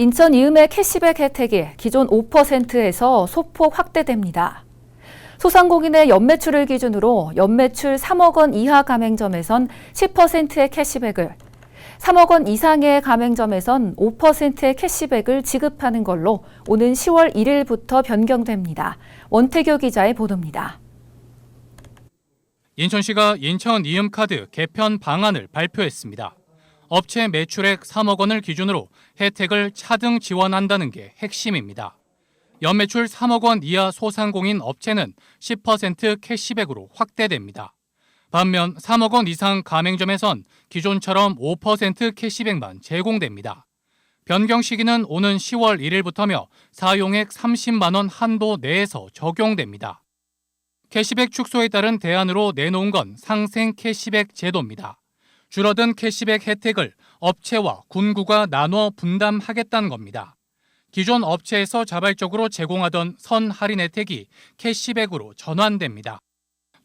인천 이음의 캐시백 혜택이 기존 5%에서 소폭 확대됩니다. 소상공인의 연매출을 기준으로 연매출 3억 원 이하 가맹점에선 10%의 캐시백을, 3억 원 이상의 가맹점에선 5%의 캐시백을 지급하는 걸로 오는 10월 1일부터 변경됩니다. 원태교 기자의 보도입니다. 인천시가 인천 이음카드 개편 방안을 발표했습니다. 업체 매출액 3억 원을 기준으로 혜택을 차등 지원한다는 게 핵심입니다. 연매출 3억 원 이하 소상공인 업체는 10% 캐시백으로 확대됩니다. 반면 3억 원 이상 가맹점에선 기존처럼 5% 캐시백만 제공됩니다. 변경 시기는 오는 10월 1일부터며 사용액 30만 원 한도 내에서 적용됩니다. 캐시백 축소에 따른 대안으로 내놓은 건 상생 캐시백 제도입니다. 줄어든 캐시백 혜택을 업체와 군구가 나눠 분담하겠다는 겁니다. 기존 업체에서 자발적으로 제공하던 선 할인 혜택이 캐시백으로 전환됩니다.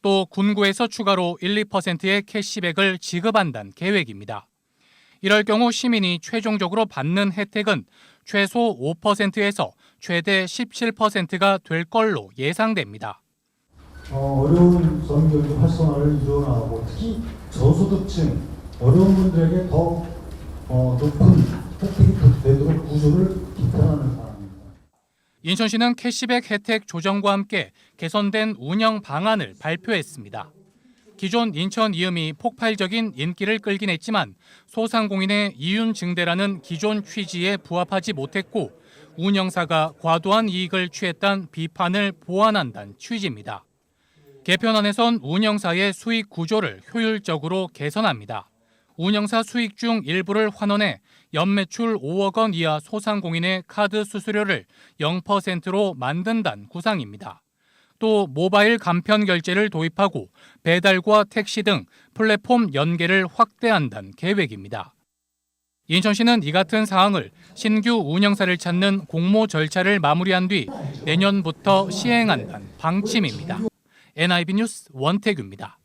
또 군구에서 추가로 1, 2%의 캐시백을 지급한다는 계획입니다. 이럴 경우 시민이 최종적으로 받는 혜택은 최소 5%에서 최대 17%가 될 걸로 예상됩니다. 어, 어려운 전교육 활성화를 이루어나가고 특히 저소득층 어려운 분들에게 더 어, 높은 혜택이 되도록 구조를 개편하는 바람입니다. 인천시는 캐시백 혜택 조정과 함께 개선된 운영 방안을 발표했습니다. 기존 인천 이음이 폭발적인 인기를 끌긴 했지만 소상공인의 이윤 증대라는 기존 취지에 부합하지 못했고 운영사가 과도한 이익을 취했다는 비판을 보완한다는 취지입니다. 개편안에선 운영사의 수익 구조를 효율적으로 개선합니다. 운영사 수익 중 일부를 환원해 연매출 5억 원 이하 소상공인의 카드 수수료를 0%로 만든다는 구상입니다. 또 모바일 간편 결제를 도입하고 배달과 택시 등 플랫폼 연계를 확대한다는 계획입니다. 인천시는 이 같은 사항을 신규 운영사를 찾는 공모 절차를 마무리한 뒤 내년부터 시행한다는 방침입니다. NIB 뉴스 원태규입니다.